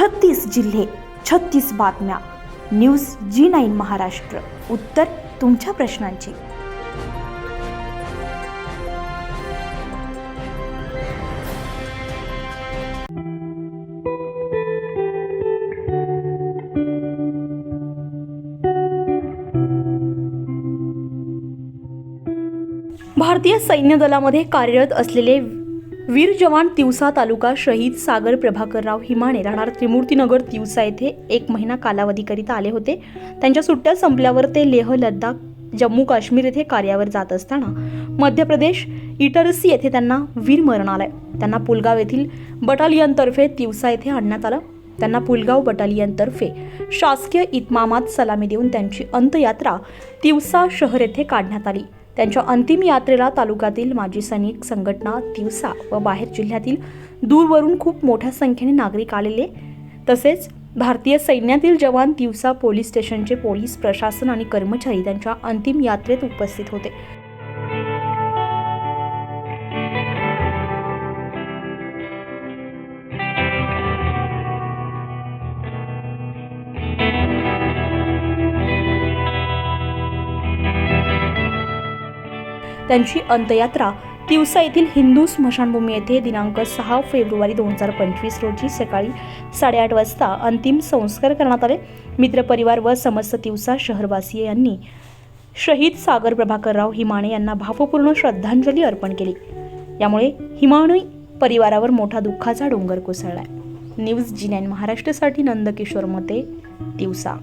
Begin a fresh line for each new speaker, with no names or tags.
छत्तीस जिल्हे छत्तीस बातम्या. News G nine Maharashtra. उत्तर तुमच्या प्रश्नांची. भारतीय सैन्य दलामध्ये कार्यरत असलेले वीर जवान तिवसा तालुका शहीद सागर प्रभाकरराव हिमाणे राहणार त्रिमूर्तीनगर तिवसा येथे एक महिना कालावधीकरिता आले होते. त्यांच्या सुट्ट्या संपल्यावर ते लेह लद्दाख जम्मू काश्मीर येथे कार्यावर जात असताना मध्य प्रदेश इटरसी येथे त्यांना वीर मरण आलंय त्यांना पुलगाव येथील बटालियनतर्फे तिवसा येथे आणण्यात आलं. त्यांना पुलगाव बटालियनतर्फे शासकीय इतमामात सलामी देऊन त्यांची अंत्ययात्रा तिवसा शहर येथे काढण्यात आली. त्यांच्या अंतिम यात्रेला तालुक्यातील माजी सैनिक संघटना दिवसा व बाहेर जिल्ह्यातील दूरवरून खूप मोठ्या संख्येने नागरिक आलेले. तसेच भारतीय सैन्यातील जवान दिवसा पोलीस स्टेशनचे पोलीस प्रशासन आणि कर्मचारी त्यांच्या अंतिम यात्रेत उपस्थित होते. त्यांची अंत्ययात्रा तिवसा येथील हिंदू स्मशानभूमी येथे दिनांक सहा फेब्रुवारी दोन हजार पंचवीस रोजी सकाळी साडेआठ वाजता अंतिम संस्कार करण्यात आले. मित्रपरिवार व समस्त तिवसा शहरवासीय यांनी शहीद सागर प्रभाकरराव हिमाणे यांना भावपूर्ण श्रद्धांजली अर्पण केली. यामुळे हिमाणी परिवारावर मोठा दुःखाचा डोंगर कोसळला न्यूज जी नाईन महाराष्ट्रासाठी नंदकिशोर मते तिवसा.